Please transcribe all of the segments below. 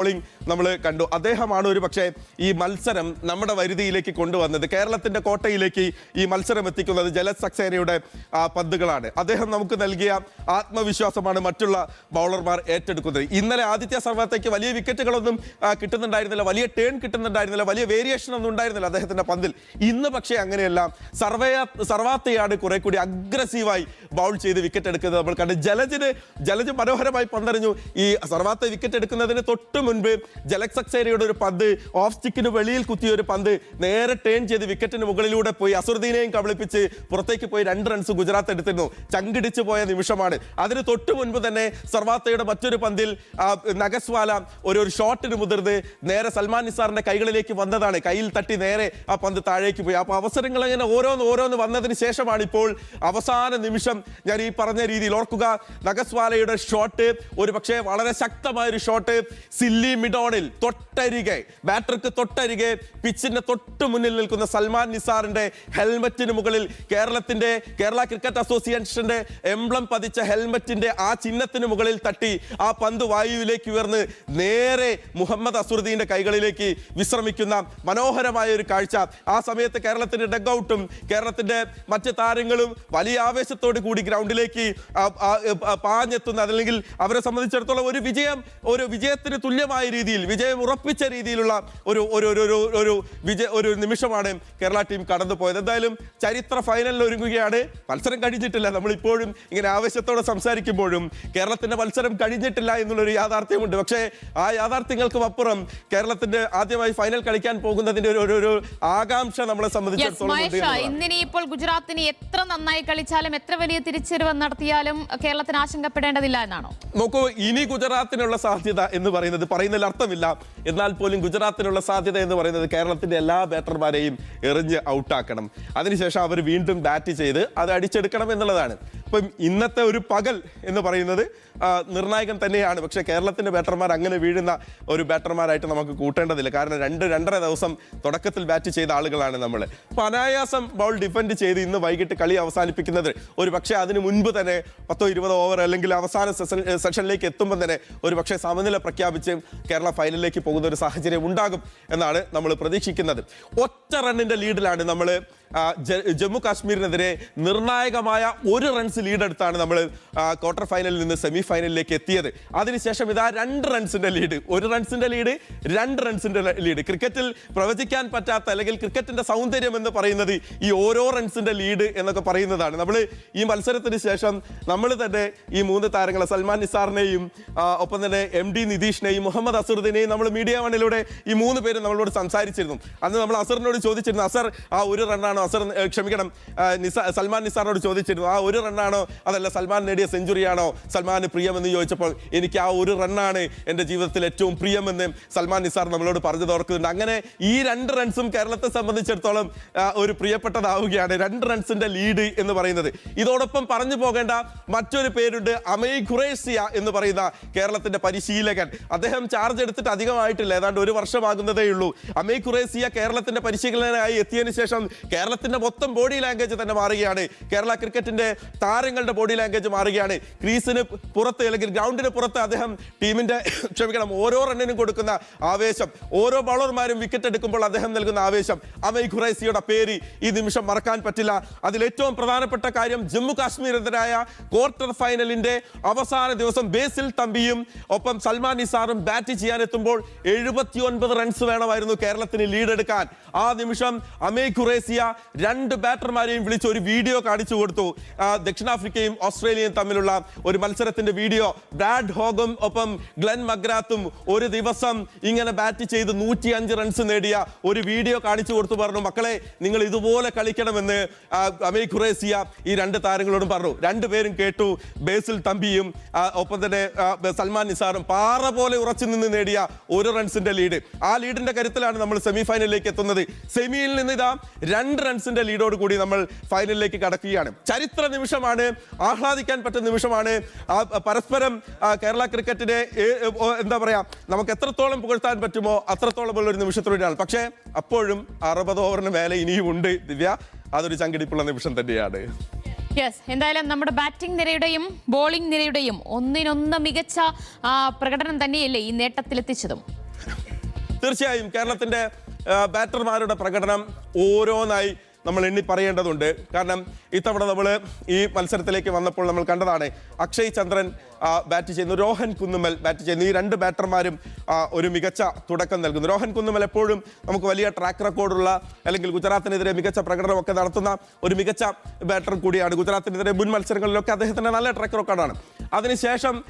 Bowling നമ്മൾ കണ്ടു. അദ്ദേഹമാണ് ഒരു പക്ഷേ ഈ മത്സരം നമ്മുടെ വരുതിയിലേക്ക് കൊണ്ടുവന്നത്. കേരളത്തിന്റെ കോട്ടയിലേക്ക് ഈ മത്സരം എത്തിക്കുന്നത് ജലജ് സക്സേനയുടെ ആ, പന്തുകളാണ്. അദ്ദേഹം നമുക്ക് നൽകിയ ആത്മവിശ്വാസമാണ് മറ്റുള്ള ബൗളർമാർ ഏറ്റെടുക്കുന്നത്. ഇന്നലെ ആദിത്യ സർവത്തേക്ക് വലിയ വിക്കറ്റുകളൊന്നും കിട്ടുന്നുണ്ടായിരുന്നില്ല. വലിയ ടേൺ കിട്ടുന്നുണ്ടായിരുന്നില്ല. വലിയ വേരിയേഷൻ ഒന്നും ഉണ്ടായിരുന്നില്ല അദ്ദേഹത്തിന്റെ പന്തിൽ. ഇന്ന് പക്ഷേ അങ്ങനെയല്ല. സർവേ സർവാത്തയാണ് കുറെ കൂടി അഗ്രസീവായി ബൗൾ ചെയ്ത് വിക്കറ്റ് എടുക്കുന്നത് നമ്മൾ കണ്ട്. ജലജിന് ജലജ് മനോഹരമായി പന്തറിഞ്ഞു. ഈ സർവാത്ത വിക്കറ്റ് എടുക്കുന്നതിന് തൊട്ട് മുൻപ് ജലക് സക്സേനയുടെ ഒരു പന്ത് ഓഫ് സ്റ്റിക്കിന് വെളിയിൽ കുത്തിയ ഒരു പന്ത് നേരെ ടേൺ ചെയ്ത് വിക്കറ്റിന് മുകളിലൂടെ പോയി അസുറുദ്ദീനെയും കബളിപ്പിച്ച് പുറത്തേക്ക് പോയി രണ്ട് റൺസ് ഗുജറാത്ത് എടുത്തിരുന്നു. ചങ്കിടിച്ചു പോയ നിമിഷമാണ്. അതിന് തൊട്ടു മുൻപ് തന്നെ സർവാത്തയുടെ മറ്റൊരു പന്തിൽ നഗസ്വാല ഒരു ഒരു ഷോട്ടിന് മുതിർന്ന് നേരെ സൽമാൻ നിസാറിന്റെ കൈകളിലേക്ക് വന്നതാണ്. കയ്യിൽ തട്ടി നേരെ ആ പന്ത് താഴേക്ക് പോയി. അപ്പൊ അവസരങ്ങൾ അങ്ങനെ ഓരോന്ന് ഓരോന്ന് വന്നതിന് ശേഷമാണ് ഇപ്പോൾ അവസാന നിമിഷം ഞാൻ ഈ പറഞ്ഞ രീതിയിൽ ഓർക്കുക. നഗസ്വാലയുടെ ഷോട്ട് ഒരു പക്ഷേ വളരെ ശക്തമായ ഒരു ഷോട്ട് സില്ലി മിഡോണിൽ തൊട്ടരികെ ബാറ്റർക്ക് തൊട്ടരികെ പിച്ചിന്റെ തൊട്ട് മുന്നിൽ നിൽക്കുന്ന സൽമാൻ നിസാറിന്റെ ഹെൽമറ്റിന് മുകളിൽ കേരളത്തിന്റെ കേരള ക്രിക്കറ്റ് അസോസിയേഷന്റെ എംബ്ലം പതിച്ച ഹെൽമറ്റിന്റെ ആ ചിഹ്നത്തിന് മുകളിൽ തട്ടി ആ പന്ത് വായുവിലേക്ക് ഉയർന്ന് നേരെ മുഹമ്മദ് അസുറുദ്ദീന്റെ കൈകളിലേക്ക് വിശ്രമിക്കുന്ന മനോഹരമായ ഒരു കാഴ്ച. ആ സമയത്ത് കേരളത്തിന്റെ ഡഗ് ഔട്ടും കേരളത്തിന്റെ മറ്റ് താരങ്ങളും വലിയ ആവേശത്തോടു കൂടി ഗ്രൗണ്ടിലേക്ക് പാഞ്ഞെത്തുന്ന അതല്ലെങ്കിൽ അവരെ സംബന്ധിച്ചിടത്തോളം ഒരു വിജയം ഒരു വിജയത്തിന് തുല്യമായ രീതിയിൽ വിജയം ഉറപ്പിച്ച രീതിയിലുള്ള ഒരു ഒരു ഒരു ഒരു ഒരു വിജയ ഒരു നിമിഷമാണ് കേരള ടീം കടന്നു പോയത് എന്തായാലും ചരിത്ര ഫൈനലിൽ ഒരുങ്ങുകയാണ്. മത്സരം കഴിഞ്ഞിട്ടില്ല. നമ്മളിപ്പോഴും ഇങ്ങനെ ആവേശത്തോടെ സംസാരിക്കുമ്പോഴും കേരളത്തിന്റെ മത്സരം കഴിഞ്ഞിട്ടില്ല എന്നുള്ളൊരു യാഥാർത്ഥ്യമുണ്ട്. പക്ഷേ ആ യാഥാർത്ഥ്യങ്ങൾക്കും അപ്പുറം കേരളത്തിന്റെ ആദ്യമായി ഫൈനൽ കളിക്കാൻ പോകുന്നതിന്റെ ഒരു- ഒരു ആകാംക്ഷ നമ്മളെ സംബന്ധിച്ചിടത്തോളം. ഇന്നിനി ഇപ്പോൾ ഗുജറാത്തിന് എത്ര നന്നായി കളിച്ചാലും എത്ര വലിയ തിരിച്ചറിവ് നടത്തിയാലും കേരളത്തിന് ആശങ്കപ്പെടേണ്ടതില്ല എന്നാണോ? നോക്കൂ ഇനി ഗുജറാത്തിനുള്ള സാധ്യത എന്ന് പറയുന്നത് പറയുന്നതിൽ അർത്ഥമില്ല എന്നാൽ പോലും ഗുജറാത്തിനുള്ള സാധ്യത എന്ന് പറയുന്നത് കേരളത്തിന്റെ എല്ലാ ബാറ്റർമാരെയും എറിഞ്ഞ് ഔട്ടാക്കണം അതിനുശേഷം അവർ വീണ്ടും ബാറ്റ് ചെയ്ത് അത് അടിച്ചെടുക്കണം എന്നുള്ളതാണ്. ഇപ്പം ഇന്നത്തെ ഒരു പകൽ എന്ന് പറയുന്നത് നിർണായകം തന്നെയാണ്. പക്ഷേ കേരളത്തിന്റെ ബാറ്റർമാർ അങ്ങനെ വീഴുന്ന ഒരു ബാറ്റർമാരായിട്ട് നമുക്ക് കൂട്ടേണ്ടതില്ല. കാരണം രണ്ട് രണ്ടര ദിവസം തുടക്കത്തിൽ ബാറ്റ് ചെയ്ത ആളുകളാണ് നമ്മൾ അപ്പോൾ അനായാസം ബൗൾ ഡിഫെൻഡ് ചെയ്ത് ഇന്ന് വൈകിട്ട് കളി അവസാനിപ്പിക്കുന്നത് ഒരു പക്ഷേ അതിന് മുൻപ് തന്നെ പത്തോ ഇരുപതോ ഓവർ അല്ലെങ്കിൽ അവസാന സെഷനിലേക്ക് എത്തുമ്പോൾ തന്നെ ഒരു പക്ഷേ സമനില പ്രഖ്യാപിച്ച് കേരള ഫൈനലിലേക്ക് പോകുന്ന ഒരു സാഹചര്യം ഉണ്ടാകും എന്നാണ് നമ്മൾ പ്രതീക്ഷിക്കുന്നത്. ഒറ്റ റണ്ണിന്റെ ലീഡിലാണ് നമ്മൾ ജമ്മു കാശ്മീരിനെതിരെ നിർണായകമായ ഒരു റൺസ് ലീഡെടുത്താണ് നമ്മൾ ക്വാർട്ടർ ഫൈനലിൽ നിന്ന് സെമി ഫൈനലിലേക്ക് എത്തിയത്. അതിനുശേഷം ഇതാ രണ്ട് റൺസിന്റെ ലീഡ് ഒരു റൺസിന്റെ ലീഡ് രണ്ട് റൺസിന്റെ ലീഡ് ക്രിക്കറ്റിൽ പ്രവചിക്കാൻ പറ്റാത്ത അല്ലെങ്കിൽ ക്രിക്കറ്റിന്റെ സൗന്ദര്യം എന്ന് പറയുന്നത് ഈ ഓരോ റൺസിന്റെ ലീഡ് എന്നൊക്കെ പറയുന്നതാണ്. നമ്മൾ ഈ മത്സരത്തിന് ശേഷം നമ്മൾ തന്നെ ഈ മൂന്ന് താരങ്ങളെ സൽമാൻ നിസാറിനെയും ഒപ്പം തന്നെ എം ഡി നിതീഷിനെയും മുഹമ്മദ് അസറുദ്ദീനെയും നമ്മൾ മീഡിയ വണ്ണിലൂടെ ഈ മൂന്ന് പേരും നമ്മളോട് സംസാരിച്ചിരുന്നു. അന്ന് നമ്മൾ അസറിനോട് ചോദിച്ചിരുന്നു അസർ ആ ഒരു റണ്ണാണോ അസർ ക്ഷമിക്കണം. നിസ സൽമാൻ നിസാറിനോട് ചോദിച്ചിരുന്നു. ആ ഒരു റണ്ണാണോ? അതല്ല സൽമാൻ നേടിയ സെഞ്ചുറിയാണോ സൽമാന് പ്രിയമെന്ന് ചോദിച്ചപ്പോൾ എനിക്ക് ആ ഒരു റണ്ണാണ് എന്റെ ജീവിതത്തിൽ ഏറ്റവും പ്രിയമെന്ന് സൽമാൻ നിസാർ നമ്മളോട് പറഞ്ഞു തോർക്കുന്നുണ്ട് അങ്ങനെ ഈ രണ്ട് റൺസും കേരളത്തെ സംബന്ധിച്ചിടത്തോളം ഒരു പ്രിയപ്പെട്ടതാവുകയാണ്. രണ്ട് റൺസിന്റെ ലീഡ് എന്ന് പറയുന്നത്. ഇതോടൊപ്പം പറഞ്ഞു പോകേണ്ട മറ്റൊരു പേരുണ്ട് അമയ് ഖുറേസിയ എന്ന് പറയുന്ന കേരളത്തിന്റെ പരിശീലകൻ. അദ്ദേഹം ചാർജ് എടുത്തിട്ട് അധികമായിട്ടില്ല. ഏതാണ്ട് ഒരു വർഷമാകുന്നതേ ഉള്ളൂ. അമയ് ഖുറേസിയ കേരളത്തിന്റെ പരിശീലകനായി എത്തിയതിനു ശേഷം കേരളത്തിന്റെ മൊത്തം ബോഡി ലാംഗ്വേജ് തന്നെ മാറുകയാണ്. കേരള ക്രിക്കറ്റിന്റെ താരങ്ങളുടെ ബോഡി ലാംഗ്വേജ് മാറുകയാണ്. ക്രീസിന് പുറത്ത് അല്ലെങ്കിൽ ഗ്രൗണ്ടിന് പുറത്ത് അദ്ദേഹം ടീമിന്റെ ക്ഷമിക്കണം ഓരോ റണ്ണിനും കൊടുക്കുന്ന ആവേശം. ഓരോ ബൗളർമാരും വിക്കറ്റ് എടുക്കുമ്പോൾ അദ്ദേഹം നൽകുന്ന ആവേശം. അമയ് ഖുറൈസിയുടെ പേര് ഈ നിമിഷം മറക്കാൻ പറ്റില്ല. അതിൽ ഏറ്റവും പ്രധാനപ്പെട്ട കാര്യം ജമ്മു കാശ്മീരെതിരായ ക്വാർട്ടർ ഫൈനലിന്റെ അവസാന ദിവസം ബേസിൽ തമ്പിയും ഒപ്പം സൽമാൻ നിസാറും ബാറ്റ് ചെയ്യാനെത്തുമ്പോൾ എഴുപത്തി ഒൻപത് റൺസ് വേണമായിരുന്നു കേരളത്തിന് ലീഡ് എടുക്കാൻ. ആ നിമിഷം അമേ ഖുറേസിയ രണ്ട് ബാറ്റർമാരെയും വിളിച്ച് ഒരു വീഡിയോ കാണിച്ചു കൊടുത്തു. ദക്ഷിണാഫ്രിക്കയും ഓസ്ട്രേലിയയും തമ്മിലുള്ള ഒരു മത്സരത്തിന്റെ വീഡിയോ ബ്രാഡ് ഹോഗും ഒപ്പം ഗ്ലെൻ മഗ്രാത്തും ഒരു ദിവസം ഇങ്ങനെ ബാറ്റ് ചെയ്ത് നൂറ്റി അഞ്ച് റൺസ് നേടിയ ഒരു വീഡിയോ കാണിച്ചു കൊടുത്തു പറഞ്ഞു. മക്കളെ നിങ്ങൾ ഇതുപോലെ കളിക്കണമെന്ന് അമീ ഖുറേസിയ ഈ രണ്ട് താരങ്ങളോടും പറഞ്ഞു. രണ്ടുപേരും കേട്ടു. ബേസിൽ തമ്പിയും ഒപ്പം തന്നെ സൽമാൻ നിസാറും പാറ പോലെ ഉറച്ചു നിന്ന് നേടിയ ഒരു റൺസിന്റെ ലീഡ് ആ ലീഡിന്റെ കരുത്തിലാണ് നമ്മൾ സെമി ഫൈനലിലേക്ക് എത്തുന്നത്. സെമിയിൽ നിന്ന് ഇതാ രണ്ട് റൺസിന്റെ ലീഡോട് കൂടി നമ്മൾ ഫൈനലിലേക്ക് കടക്കുകയാണ്. ചരിത്ര നിമിഷമാണ് ആഹ്ലാദിക്കാൻ പറ്റുന്ന നിമിഷമാണ്. പരസ്പരം കേരള ക്രിക്കറ്റിനെ എന്താ പറയാ നമുക്ക് എത്രത്തോളം പുകഴ്ത്താൻ പറ്റുമോ അത്രത്തോളം ഉള്ള ഒരു നിമിഷത്തിലൂടെയാണ്. പക്ഷേ അപ്പോഴും അറുപത് ഓവറിന് മേലെ ഇനിയും ഉണ്ട് ദിവ്യ. അതൊരു ചങ്കിടിപ്പുള്ള നിമിഷം തന്നെയാണ്. യെസ് എന്തായാലും നമ്മുടെ ബാറ്റിംഗ് നിരയുടെയും ബോളിംഗ് നിരയുടെയും ഒന്നിനൊന്ന് മികച്ച പ്രകടനം തന്നെയല്ലേ ഈ നേട്ടത്തിലെത്തിച്ചതും. തീർച്ചയായും കേരളത്തിന്റെ ബാറ്റർമാരുടെ പ്രകടനം ഓരോന്നായി നമ്മൾ എണ്ണി പറയേണ്ടതുണ്ട്. കാരണം ഇത്തവണ നമ്മൾ ഈ മത്സരത്തിലേക്ക് വന്നപ്പോൾ നമ്മൾ കണ്ടതാണ് അക്ഷയ് ചന്ദ്രൻ ബാറ്റ് ചെയ്യുന്നു രോഹൻ കുന്നുമൽ ബാറ്റ് ചെയ്യുന്നു ഈ രണ്ട് ബാറ്റർമാരും ഒരു മികച്ച തുടക്കം നൽകുന്നു. രോഹൻ കുന്നുമൽ എപ്പോഴും നമുക്ക് വലിയ ട്രാക്ക് റെക്കോർഡുള്ള അല്ലെങ്കിൽ ഗുജറാത്തിനെതിരെ മികച്ച പ്രകടനമൊക്കെ നടത്തുന്ന ഒരു മികച്ച ബാറ്റർ കൂടിയാണ്. ഗുജറാത്തിനെതിരെ മുൻ മത്സരങ്ങളിലൊക്കെ അദ്ദേഹത്തിന്റെ നല്ല ട്രാക്ക് റെക്കോർഡാണ് അതിനുശേഷം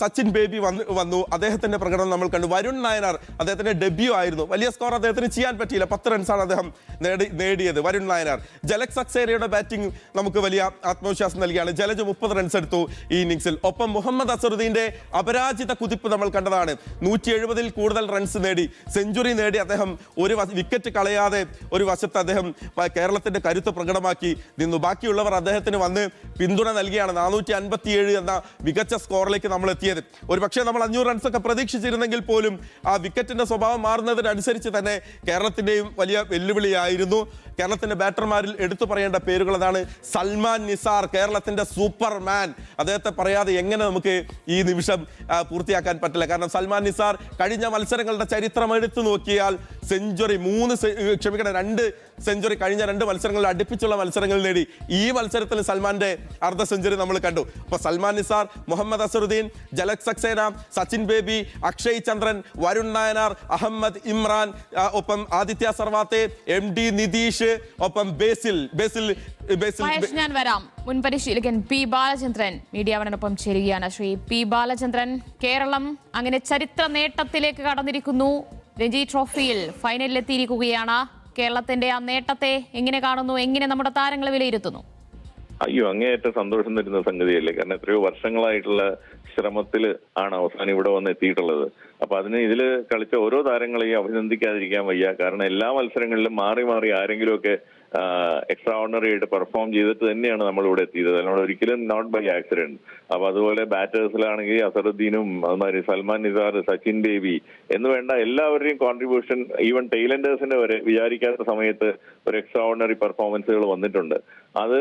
സച്ചിൻ ബേബി വന്നു വന്നു. അദ്ദേഹത്തിന്റെ പ്രകടനം നമ്മൾ കണ്ടു. വരുൺ നായനാർ അദ്ദേഹത്തിന്റെ ഡെബ്യൂ ആയിരുന്നു. വലിയ സ്കോർ അദ്ദേഹത്തിന് ചെയ്യാൻ പറ്റിയില്ല. പത്ത് റൺസാണ് അദ്ദേഹം നേടി നേടിയത്. വരുൺ നായനാർ. ജലക് സക്സേരയുടെ ബാറ്റിംഗ് നമുക്ക് വലിയ ആത്മവിശ്വാസം നൽകിയാണ്. ജലജ് മുപ്പത് റൺസ് എടുത്തു ഈ ഇന്നിംഗ്സിൽ ഒപ്പം മുഹമ്മദ് അസറുദ്ദീന്റെ അപരാജിത കുതിപ്പ് നമ്മൾ കണ്ടതാണ്. നൂറ്റി എഴുപതിൽ കൂടുതൽ റൺസ് നേടി. സെഞ്ചുറി നേടി അദ്ദേഹം ഒരു വിക്കറ്റ് കളയാതെ ഒരു വശത്ത് അദ്ദേഹം കേരളത്തിന്റെ കരുത്ത് പ്രകടമാക്കി നിന്നു. ബാക്കിയുള്ളവർ അദ്ദേഹത്തിന് വന്ന് പിന്തുണ നൽകിയാണ്. നാനൂറ്റി അൻപത്തിയേഴ് എന്ന മികച്ച സ്കോറിലേക്ക് നമ്മൾ എത്തിയത്. ഒരു പക്ഷേ നമ്മൾ അഞ്ഞൂറ് റൺസൊക്കെ പ്രതീക്ഷിച്ചിരുന്നെങ്കിൽ പോലും ആ വിക്കറ്റിന്റെ സ്വഭാവം മാറുന്നതിനനുസരിച്ച് തന്നെ കേരളത്തിന്റെയും വലിയ വെല്ലുവിളിയായിരുന്നു. കേരളത്തിന്റെ ബാറ്റർമാരിൽ എടുത്തു പറയേണ്ട പേരുകൾ അതാണ് സൽമാൻ നിസാർ കേരളത്തിന്റെ സൂപ്പർമാൻ അദ്ദേഹത്തെ പറയാതെ എങ്ങനെ നമുക്ക് ഈ നിമിഷം പൂർത്തിയാക്കാൻ പറ്റില്ല. കാരണം സൽമാൻ നിസാർ കഴിഞ്ഞ മത്സരങ്ങളുടെ ചരിത്രം എടുത്തു നോക്കിയാൽ സെഞ്ചുറി മൂന്ന് ക്ഷമിക്കണം രണ്ട് സെഞ്ചുറി കഴിഞ്ഞ രണ്ട് മത്സരങ്ങളിൽ അടുപ്പിച്ചുള്ള മത്സരങ്ങൾ നേടി. ഈ മത്സരത്തിൽ സൽമാന്റെ അർദ്ധ സെഞ്ചുറി നമ്മൾ കണ്ടു. അപ്പോൾ സൽമാൻ നിസാർ മുഹമ്മദ് അസറുദ്ദീൻ ജലക് സക്സേന സച്ചിൻ ബേബി അക്ഷയ് ചന്ദ്രൻ വരുൺ നായനാർ അഹമ്മദ് ഇമ്രാൻ ഒപ്പം ആദിത്യ സർവാത്തെ എം ഡി നിതീഷ് ഒപ്പം ബേസിൽ ബേസിൽ ഞാൻ വരാം. മുൻ പരിശീലകൻ പി ബാലചന്ദ്രൻ മീഡിയാവനൊപ്പം ചേരുകയാണ്. ശ്രീ പി ബാലചന്ദ്രൻ കേരളം അങ്ങനെ ചരിത്ര നേട്ടത്തിലേക്ക് കടന്നിരിക്കുന്നു. രഞ്ജി ട്രോഫിയിൽ ഫൈനലിലെത്തിയിരിക്കുകയാണ് കേരളത്തിന്റെ ആ നേട്ടത്തെ എങ്ങനെ കാണുന്നു? എങ്ങനെ നമ്മുടെ താരങ്ങൾ വിലയിരുത്തുന്നു? അയ്യോ അങ്ങേയറ്റം സന്തോഷം തരുന്ന സംഗതിയല്ലേ? കാരണം എത്രയോ വർഷങ്ങളായിട്ടുള്ള ശ്രമത്തിൽ ആണ് അവസാനം ഇവിടെ വന്ന് എത്തിയിട്ടുള്ളത്. അപ്പൊ അതിന് ഇതിൽ കളിച്ച ഓരോ താരങ്ങളെയും അഭിനന്ദിക്കാതിരിക്കാൻ വയ്യ. കാരണം എല്ലാ മത്സരങ്ങളിലും മാറി മാറി ആരെങ്കിലുമൊക്കെ എക്സ്ട്രാ ഓർഡിനറി ആയിട്ട് പെർഫോം ചെയ്തിട്ട് തന്നെയാണ് നമ്മൾ ഇവിടെ എത്തിയത്. അതിനോട് ഒരിക്കലും നോട്ട് ബൈ ആക്സിഡന്റ് അപ്പൊ അതുപോലെ ബാറ്റേഴ്സിലാണെങ്കിൽ അസറുദ്ദീനും അതുമാതിരി സൽമാൻ നിസാർ സച്ചിൻ ദേവി എന്ന് വേണ്ട എല്ലാവരുടെയും കോൺട്രിബ്യൂഷൻ ഈവൻ ടൈലൻഡേഴ്സിന്റെ വരെ വിചാരിക്കാത്ത സമയത്ത് ഒരു എക്സ്ട്രാ ഓർഡിനറി പെർഫോമൻസുകൾ വന്നിട്ടുണ്ട്. അത്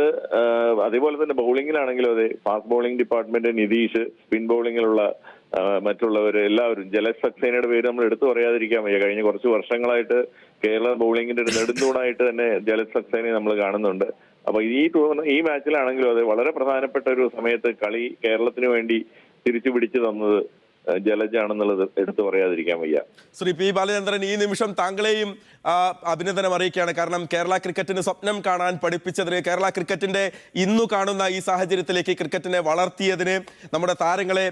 അതേപോലെ തന്നെ ബൗളിങ്ങിലാണെങ്കിലും അതെ fast bowling department Nitish spin ബൗളിങ്ങിലുള്ള മറ്റുള്ളവർ എല്ലാവരും ജലജ് സക്സേനയുടെ പേര് നമ്മൾ എടുത്തു പറയാതിരിക്കാൻ വയ്യ. കഴിഞ്ഞ കുറച്ച് വർഷങ്ങളായിട്ട് കേരള ബൗളിങ്ങിന്റെ ഒരു നെടുന്തൂണായിട്ട് തന്നെ ജലജ് സക്സേനയെ നമ്മൾ കാണുന്നുണ്ട്. അപ്പൊ ഈ ടൂർണമെന്റ് ഈ മാച്ചിലാണെങ്കിലും അതെ വളരെ പ്രധാനപ്പെട്ട ഒരു സമയത്ത് കളി കേരളത്തിന് വേണ്ടി തിരിച്ചു പിടിച്ചു തന്നത് ജലജാണെന്നുള്ളത് എടുത്തു പറയാതിരിക്കാൻ വയ്യ. ശ്രീ പി ബാലചന്ദ്രൻ ഈ നിമിഷം താങ്കളെയും അഭിനന്ദനം അറിയിക്കുകയാണ്. കാരണം കേരള ക്രിക്കറ്റിന് സ്വപ്നം കാണാൻ പഠിപ്പിച്ചതിന് കേരള ക്രിക്കറ്റിന്റെ ഇന്നു കാണുന്ന ഈ സാഹചര്യത്തിലേക്ക് ക്രിക്കറ്റിനെ വളർത്തിയതിന് നമ്മുടെ താരങ്ങളെ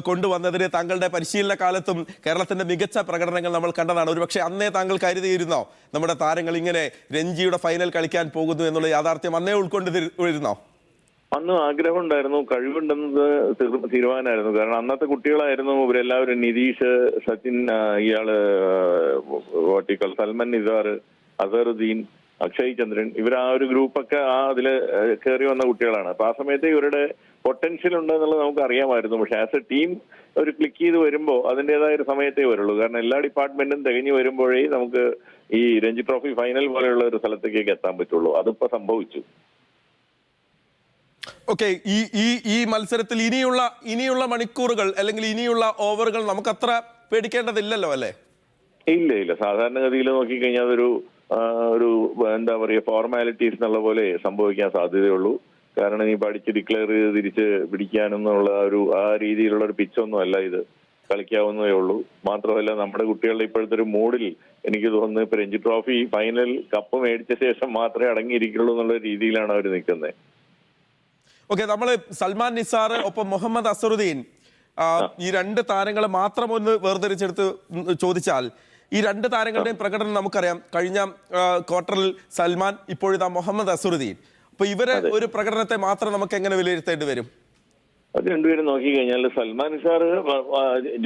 കൊണ്ടുവന്നതിന് താങ്കളുടെ പരിശീലന കാലത്തും കേരളത്തിന്റെ മികച്ച പ്രകടനങ്ങൾ നമ്മൾ കണ്ടതാണ്. ഒരുപക്ഷെ അന്നേ താങ്കൾ കരുതിയിരുന്നോ? നമ്മുടെ താരങ്ങൾ ഇങ്ങനെ രഞ്ജിയുടെ ഫൈനൽ കളിക്കാൻ പോകുന്നു എന്നുള്ള യാഥാർത്ഥ്യം അന്നേ ഉൾക്കൊണ്ടിരുന്നോ? അന്ന് ആഗ്രഹം ഉണ്ടായിരുന്നു കഴിവുണ്ടെന്നത് തീരുമാനമായിരുന്നു. കാരണം അന്നത്തെ കുട്ടികളായിരുന്നു ഇവരെല്ലാവരും നിതീഷ് സച്ചിൻ ഇയാൾ വാട്ടിക്കൽ സൽമാൻ നിസാർ അസറുദ്ദീൻ അക്ഷയ് ചന്ദ്രൻ ഇവർ ആ ഒരു ഗ്രൂപ്പൊക്കെ ആ അതിൽ കയറി വന്ന കുട്ടികളാണ്. അപ്പൊ ആ സമയത്ത് ഇവരുടെ പൊട്ടൻഷ്യൽ ഉണ്ടെന്നുള്ളത് നമുക്ക് അറിയാമായിരുന്നു. പക്ഷെ ആസ് എ ടീം ഒരു ക്ലിക്ക് ചെയ്ത് വരുമ്പോൾ അതിന്റെതായ ഒരു സമയത്തേ വരുള്ളൂ. കാരണം എല്ലാ ഡിപ്പാർട്ട്മെന്റും തികഞ്ഞു വരുമ്പോഴേ നമുക്ക് ഈ രഞ്ജി ട്രോഫി ഫൈനൽ പോലെയുള്ള ഒരു സ്ഥലത്തേക്ക് എത്താൻ പറ്റുള്ളൂ. അതിപ്പോ സംഭവിച്ചു. ഓക്കെ ഈ ഈ ഈ മത്സരത്തിൽ ഇനിയുള്ള ഇനിയുള്ള മണിക്കൂറുകൾ അല്ലെങ്കിൽ ഇനിയുള്ള ഓവറുകൾ നമുക്കത്ര പേടിക്കേണ്ടതില്ലല്ലോ അല്ലേ? ഇല്ല ഇല്ല. സാധാരണഗതിയിൽ നോക്കിക്കഴിഞ്ഞാൽ അതൊരു ഒരു എന്താ പറയുക ഫോർമാലിറ്റീസ് എന്നുള്ള പോലെ സംഭവിക്കാൻ സാധ്യതയുള്ളൂ. കാരണം ഇനി പഠിച്ച് ഡിക്ലെയർ ചെയ്ത് തിരിച്ച് പിടിക്കാനെന്നുള്ള ഒരു ആ രീതിയിലുള്ള ഒരു പിച്ചൊന്നും അല്ല ഇത്. കളിക്കാവുന്നതേ ഉള്ളൂ. മാത്രമല്ല നമ്മുടെ കുട്ടികളുടെ ഇപ്പോഴത്തെ ഒരു മൂഡിൽ എനിക്ക് തോന്നുന്നു രഞ്ജി ട്രോഫി ഫൈനൽ കപ്പ് മേടിച്ച ശേഷം മാത്രമേ അടങ്ങിയിരിക്കുള്ളൂ എന്നുള്ള രീതിയിലാണ് അവർ നിൽക്കുന്നത്. ഓക്കെ നമ്മൾ സൽമാൻ നിസാർ ഒപ്പം മുഹമ്മദ് അസറുദ്ദീൻ ഈ രണ്ട് താരങ്ങളെ മാത്രം ഒന്ന് വേർതിരിച്ചെടുത്ത് ചോദിച്ചാൽ ഈ രണ്ട് താരങ്ങളുടെയും പ്രകടനം നമുക്കറിയാം. കഴിഞ്ഞ ക്വാർട്ടറിൽ സൽമാൻ ഇപ്പോഴിതാ മുഹമ്മദ് അസറുദ്ദീൻ. അപ്പൊ ഇവരെ ഒരു പ്രകടനത്തെ മാത്രം നമുക്ക് എങ്ങനെ വിലയിരുത്തേണ്ടി വരും? അത് രണ്ടുപേരും നോക്കിക്കഴിഞ്ഞാൽ സൽമാൻ സാർ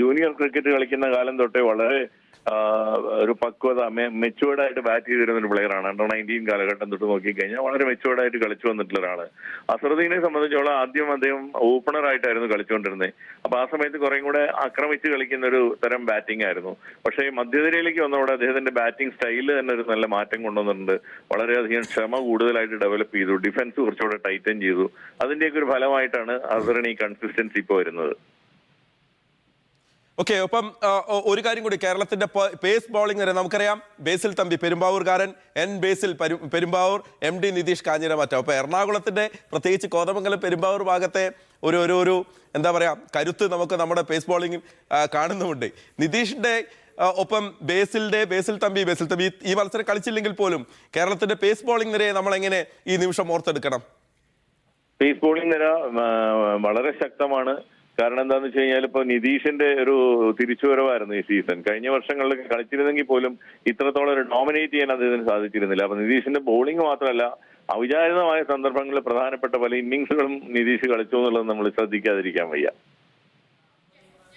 ജൂനിയർ ക്രിക്കറ്റ് കളിക്കുന്ന കാലം തൊട്ടേ വളരെ ഒരു പക്വത മെച്ചുവേർഡ് ആയിട്ട് ബാറ്റ് ചെയ്തിരുന്ന ഒരു പ്ലെയറാണ് അണ്ടർ നയന്റീൻ കാലഘട്ടം തൊട്ട് നോക്കിക്കഴിഞ്ഞാൽ വളരെ മെച്ചുവേർഡ് ആയിട്ട് കളിച്ചു വന്നിട്ടുള്ള ഒരാൾ. അസറുദ്ദീനെ സംബന്ധിച്ചോളം ആദ്യം അദ്ദേഹം ഓപ്പണർ ആയിട്ടായിരുന്നു കളിച്ചുകൊണ്ടിരുന്നത് അപ്പൊ ആ സമയത്ത് കുറേം കൂടെ ആക്രമിച്ച് കളിക്കുന്ന ഒരു തരം ബാറ്റിംഗ് ആയിരുന്നു. പക്ഷേ മധ്യനിരയിലേക്ക് വന്നതോടെ അദ്ദേഹത്തിന്റെ ബാറ്റിംഗ് സ്റ്റൈലിൽ തന്നെ ഒരു നല്ല മാറ്റം കൊണ്ടുവന്നിട്ടുണ്ട്. വളരെയധികം ക്ഷമ കൂടുതലായിട്ട് ഡെവലപ്പ് ചെയ്തു. ഡിഫൻസ് കുറച്ചുകൂടെ ടൈറ്റൻ ചെയ്തു. അതിന്റെയൊക്കെ ഒരു ഫലമായിട്ടാണ് അസറിന് ഈ കൺസിസ്റ്റൻസി ഇപ്പോൾ വരുന്നത്. ഓക്കെ ഒപ്പം ഒരു കാര്യം കൂടി. കേരളത്തിന്റെ പേസ് ബോളിംഗ് വരെ നമുക്കറിയാം. ബേസിൽ തമ്പി പെരുമ്പാവൂർകാരൻ എൻ ബേസിൽ പെരു- പെരുമ്പാവൂർ എം ഡി നിതീഷ് കാഞ്ഞിരമറ്റ. അപ്പൊ എറണാകുളത്തിന്റെ പ്രത്യേകിച്ച് കോതമംഗലം പെരുമ്പാവൂർ ഭാഗത്തെ ഒരു ഒരു ഒരു എന്താ പറയാ കരുത്ത് നമുക്ക് നമ്മുടെ പേസ് ബോളിംഗിൽ കാണുന്നുമുണ്ട്. നിതീഷിന്റെ ഒപ്പം ബേസിലിന്റെ ബേസിൽ തമ്പി ബേസിൽ തമ്പി ഈ മത്സരം കളിച്ചില്ലെങ്കിൽ പോലും കേരളത്തിന്റെ പേസ് ബോളിംഗ് നിരയെ നമ്മൾ എങ്ങനെ ഈ നിമിഷം ഓർത്തെടുക്കണം? പേസ് ബോളിംഗ് നിര വളരെ ശക്തമാണ്. കാരണം എന്താന്ന് വെച്ച് കഴിഞ്ഞാൽ ഇപ്പൊ നിതീഷിന്റെ ഒരു തിരിച്ചുവരവായിരുന്നു ഈ സീസൺ കഴിഞ്ഞ വർഷങ്ങളിൽ കളിച്ചിരുന്നെങ്കിൽ പോലും ഇത്രത്തോളം ഒരു ഡോമിനേറ്റ് ചെയ്യാൻ അദ്ദേഹത്തിന് സാധിച്ചിരുന്നില്ല. അപ്പൊ നിതീഷിന്റെ ബോളിംഗ് മാത്രമല്ല അവിചാരിതമായ സന്ദർഭങ്ങളിൽ പ്രധാനപ്പെട്ട പല ഇന്നിങ്സുകളും നിതീഷ് കളിച്ചു എന്നുള്ളത് നമ്മൾ ശ്രദ്ധിക്കാതിരിക്കാൻ വയ്യ.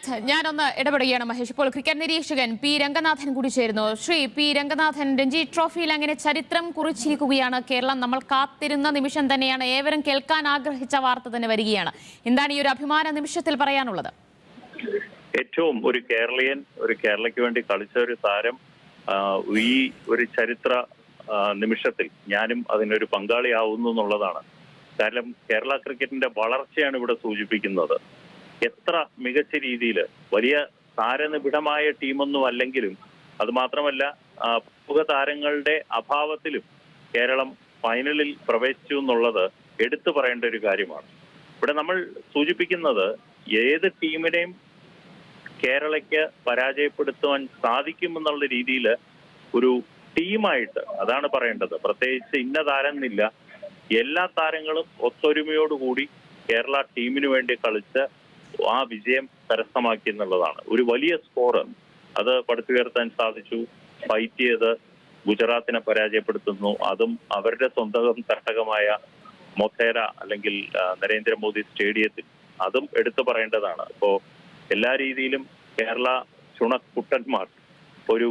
ഞാനൊന്ന് ഇടപെടുകയാണ് മഹേഷ്. ഇപ്പോൾ ക്രിക്കറ്റ് നിരീക്ഷകൻ പി. രംഗനാഥൻ കൂടി ചേരുന്നു. ശ്രീ പി. രംഗനാഥൻ രഞ്ജി ട്രോഫിയിൽ അങ്ങനെ ചരിത്രം കുറിച്ചിരിക്കുകയാണ്. കേരളം നമ്മൾ കാത്തിരുന്ന നിമിഷം തന്നെയാണ് ഏവരും കേൾക്കാൻ ആഗ്രഹിച്ച വാർത്ത തന്നെ വരികയാണ്. എന്താണ് ഈ ഒരു അഭിമാന നിമിഷത്തിൽ പറയാനുള്ളത്? ഏറ്റവും ഒരു കേരളീയൻ ഒരു കേരളയ്ക്ക് വേണ്ടി കളിച്ച ഒരു താരം ഈ ഒരു ചരിത്ര നിമിഷത്തിൽ ഞാനും അതിനൊരു പങ്കാളിയാവുന്നു എന്നുള്ളതാണ്. കാരണം കേരള ക്രിക്കറ്റിന്റെ വളർച്ചയാണ് ഇവിടെ സൂചിപ്പിക്കുന്നത്. എത്ര മികച്ച രീതിയിൽ വലിയ താരനിബിഡമായ ടീമൊന്നും അല്ലെങ്കിലും അത് മാത്രമല്ല പ്രമുഖ താരങ്ങളുടെ അഭാവത്തിലും കേരളം ഫൈനലിൽ പ്രവേശിച്ചു എന്നുള്ളത് എടുത്തു പറയേണ്ട ഒരു കാര്യമാണ്. ഇവിടെ നമ്മൾ സൂചിപ്പിക്കുന്നത് ഏത് ടീമിനെയും കേരളയ്ക്ക് പരാജയപ്പെടുത്തുവാൻ സാധിക്കുമെന്നുള്ള രീതിയിൽ ഒരു ടീമായിട്ട് അതാണ് പറയേണ്ടത്. പ്രത്യേകിച്ച് ഇന്ന താരം എന്നില്ല എല്ലാ താരങ്ങളും ഒത്തൊരുമയോടുകൂടി കേരള ടീമിന് വേണ്ടി കളിച്ച് ആ വിജയം കരസ്ഥമാക്കി എന്നുള്ളതാണ്. ഒരു വലിയ സ്കോർ അത് പടുത്തുയർത്താൻ സാധിച്ചു. ഫൈറ്റ് ചെയ്ത് ഗുജറാത്തിനെ പരാജയപ്പെടുത്തുന്നു. അതും അവരുടെ സ്വന്തം തട്ടകമായ മൊഥേര അല്ലെങ്കിൽ നരേന്ദ്രമോദി സ്റ്റേഡിയത്തിൽ അതും എടുത്തു പറയേണ്ടതാണ്. അപ്പോ എല്ലാ രീതിയിലും കേരള ചുണക്കുട്ടന്മാർ ഒരു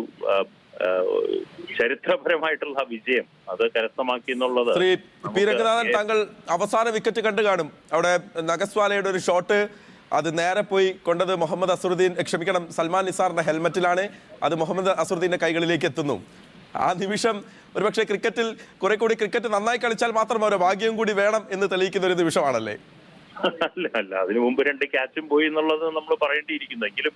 ചരിത്രപരമായിട്ടുള്ള വിജയം അത് കരസ്ഥമാക്കി എന്നുള്ളത് ശ്രീ പി രംഗനാഥൻ താങ്കൾ അവസാന വിക്കറ്റ് കണ്ടു കാണും അവിടെ നഗസ്വാലയുടെ ഒരു ഷോട്ട് അത് നേരെ പോയി കൊണ്ടത് മുഹമ്മദ് അസറുദ്ദീൻ ക്ഷമിക്കണം സൽമാൻ നിസാറിന്റെ ഹെൽമറ്റിലാണ്. അത് മുഹമ്മദ് അസറുദ്ദീന്റെ കൈകളിലേക്ക് എത്തുന്നു. ആ നിമിഷം ഒരുപക്ഷെ ക്രിക്കറ്റിൽ കുറെ കൂടി ക്രിക്കറ്റ് നന്നായി കളിച്ചാൽ മാത്രം ഒരു ഭാഗ്യം കൂടി വേണം എന്ന് തെളിയിക്കുന്ന ഒരു നിമിഷമാണല്ലേ? അല്ല അല്ല. അതിനു മുമ്പ് രണ്ട് ക്യാച്ചും പോയി എന്നുള്ളത് നമ്മൾ പറയേണ്ടിയിരിക്കുന്നു. എങ്കിലും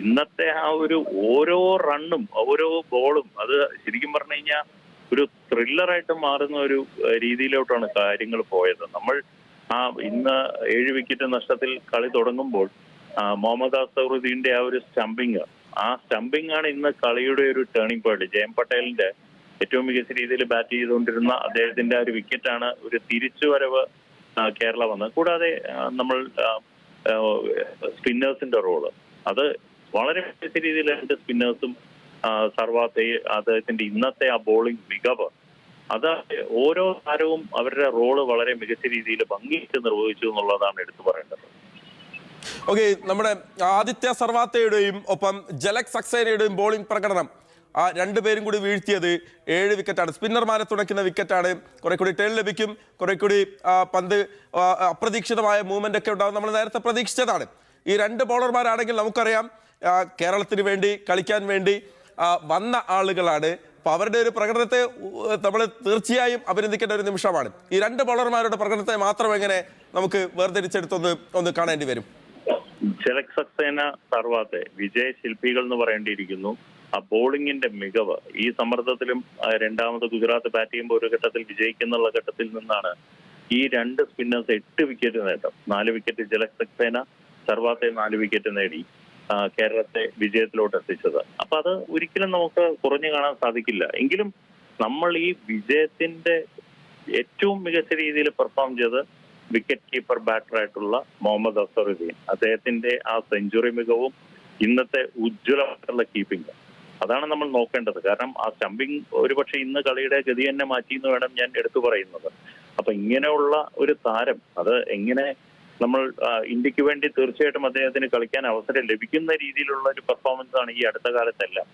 ഇന്നത്തെ ആ ഒരു ഓരോ റണ്ണും ഓരോ ബോളും അത് ശരിക്കും പറഞ്ഞു കഴിഞ്ഞാൽ ഒരു ത്രില്ലറായിട്ട് മാറുന്ന ഒരു രീതിയിലോട്ടാണ് കാര്യങ്ങൾ പോയത്. നമ്മൾ ആ ഇന്ന് ഏഴ് വിക്കറ്റ് നഷ്ടത്തിൽ കളി തുടങ്ങുമ്പോൾ മുഹമ്മദ് അസറുദ്ദീന്റെ ആ ഒരു സ്റ്റംപിങ് ആ സ്റ്റംപിംഗ് ആണ് ഇന്ന് കളിയുടെ ഒരു ടേണിംഗ് പോയിന്റ് ജയം പട്ടേലിന്റെ ഏറ്റവും മികച്ച രീതിയിൽ ബാറ്റ് ചെയ്തുകൊണ്ടിരുന്ന അദ്ദേഹത്തിന്റെ ആ ഒരു വിക്കറ്റാണ് ഒരു തിരിച്ചുവരവ് കേരള വന്നത്. കൂടാതെ നമ്മൾ സ്പിന്നേഴ്സിന്റെ റോൾ അത് വളരെ മികച്ച രീതിയിൽ രണ്ട് സ്പിന്നേഴ്സും സർവാത്തെ അദ്ദേഹത്തിന്റെ ഇന്നത്തെ ആ ബോളിംഗ് മികവ് അത് ഓരോ താരവും അവരുടെ റോൾ വളരെ മികച്ച രീതിയിൽ ഭംഗിയിട്ട് നിർവഹിച്ചു എന്നുള്ളതാണ് എടുത്തു പറയേണ്ടത്. ഓക്കെ നമ്മുടെ ആദിത്യ സർവാത്തയുടെയും ഒപ്പം ജലക് സക്സേനയുടെയും ബോളിംഗ് പ്രകടനം. ആ രണ്ടുപേരും കൂടി വീഴ്ത്തിയത് ഏഴ് വിക്കറ്റാണ് സ്പിന്നർമാരെ തുണയ്ക്കുന്ന വിക്കറ്റാണ് കുറെ കൂടി ടേൺ ലഭിക്കും. കുറെ കൂടി പന്ത് അപ്രതീക്ഷിതമായ മൂവ്മെന്റ് ഒക്കെ ഉണ്ടാകും നമ്മൾ നേരത്തെ പ്രതീക്ഷിച്ചതാണ്. ഈ രണ്ട് ബോളർമാരാണെങ്കിൽ നമുക്കറിയാം കേരളത്തിന് വേണ്ടി കളിക്കാൻ വേണ്ടി വന്ന ആളുകളാണ് അപ്പൊ അവരുടെ ഒരു പ്രകടനത്തെ നമ്മൾ തീർച്ചയായും അഭിനന്ദിക്കേണ്ട ഒരു നിമിഷമാണ്. ഈ രണ്ട് ബോളർമാരുടെ പ്രകടനത്തെ മാത്രം എങ്ങനെ നമുക്ക് വേർതിരിച്ചെടുത്തൊന്ന് ഒന്ന് കാണേണ്ടി വരും? ജലക് സക്സേന സർവാത്തെ വിജയ ശില്പികൾ എന്ന് പറയേണ്ടിയിരിക്കുന്നു. ആ ബോളിങ്ങിന്റെ മികവ് ഈ സമ്മർദ്ദത്തിലും രണ്ടാമത് ഗുജറാത്ത് ബാറ്റ് ചെയ്യുമ്പോൾ ഒരു ഘട്ടത്തിൽ വിജയിക്കുന്നുള്ള ഘട്ടത്തിൽ നിന്നാണ് ഈ രണ്ട് സ്പിന്നേഴ്സ് എട്ട് വിക്കറ്റ് നേട്ടം. നാല് വിക്കറ്റ് ജലക് സക്സേന സർവാത്തെ നാല് വിക്കറ്റ് നേടി. കേരളത്തെ വിജയത്തിലോട്ട് എത്തിച്ചത്. അപ്പൊ അത് ഒരിക്കലും നമുക്ക് കുറഞ്ഞു കാണാൻ സാധിക്കില്ല. എങ്കിലും നമ്മൾ ഈ വിജയത്തിന്റെ ഏറ്റവും മികച്ച രീതിയിൽ പെർഫോം ചെയ്ത് വിക്കറ്റ് കീപ്പർ ബാറ്ററായിട്ടുള്ള മുഹമ്മദ് അസറുദ്ദീൻ അദ്ദേഹത്തിന്റെ ആ സെഞ്ചുറി മികവും ഇന്നത്തെ ഉജ്ജ്വലമായിട്ടുള്ള കീപ്പിംഗ് അതാണ് നമ്മൾ നോക്കേണ്ടത്. കാരണം ആ സ്റ്റംപിംഗ് ഒരുപക്ഷെ ഇന്ന് കളിയുടെ ഗതി തന്നെ മാറ്റി എന്ന് വേണം ഞാൻ എടുത്തു പറയുന്നത്. അപ്പൊ ഇങ്ങനെയുള്ള ഒരു താരം അത് എങ്ങനെ നമ്മൾ ഇന്ത്യയ്ക്ക് വേണ്ടി തീർച്ചയായിട്ടും അദ്ദേഹത്തിന് കളിക്കാൻ അവസരം ലഭിക്കുന്ന രീതിയിലുള്ള ഒരു പെർഫോമൻസ് ആണ് ഈ അടുത്ത കാലത്തെല്ലാം.